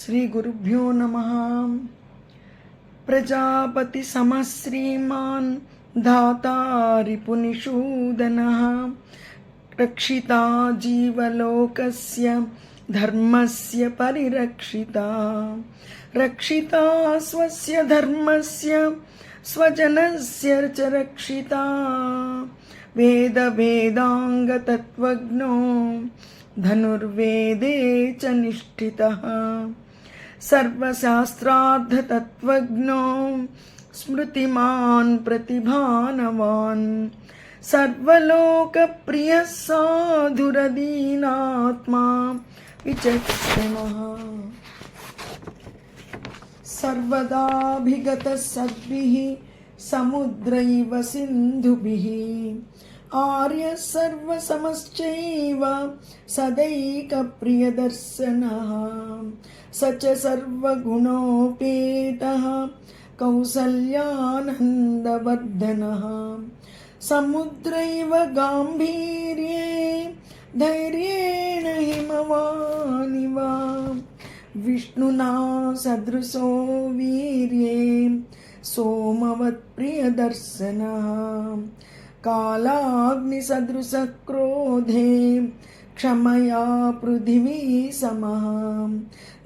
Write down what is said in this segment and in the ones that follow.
श्रीगुरुभ्यो नमः। प्रजापतिसमश्रीमान् धाता रिपुनिषूदनः रक्षिता जीवलोकस्य धर्मस्य परिरक्षिता। रक्षिता स्वस्य धर्मस्य, स्वजनस्य च रक्षिता। वेदवेदाङ्गतत्त्वज्ञो धनुर्वेदे च निष्ठितः। सर्वशास्त्रार्थतत्त्वज्ञो स्मृतिमान् प्रतिभानवान् सर्वलोकप्रियः साधुरदीनात्मा विचक्षणः सर्वदाभिगतः सद्भिः समुद्रैव सिन्धुभिः आर्यः सर्वसमश्चैव सदैकप्रियदर्शनः। स च सर्वगुणोपेतः कौसल्यानन्दवर्धनः। समुद्रैव गाम्भीर्ये धैर्येण हिमवानिव। विष्णुना सदृशो वीर्ये सोमवत्प्रियदर्शनः। कालाग्निसदृशः क्रोधे क्षमया पृथिवी समः।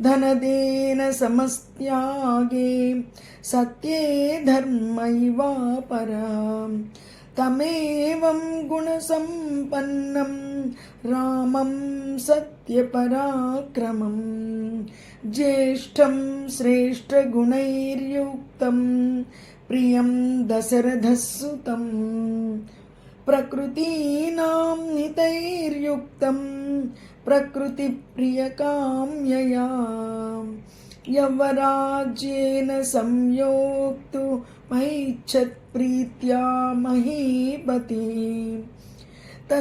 धनदेन समस्त्यागे सत्ये धर्मैवापरः। तमेवं गुणसम्पन्नं रामं सत्यपराक्रमं ज्येष्ठं श्रेष्ठगुणैर्युक्तं प्रियं दशरथसुतं प्रकृतीनां नितैर्युक्तं प्रकृतिप्रियकाम्यया। यवराज्येन संयोक्तु मैच्छत्प्रीत्या महीपति।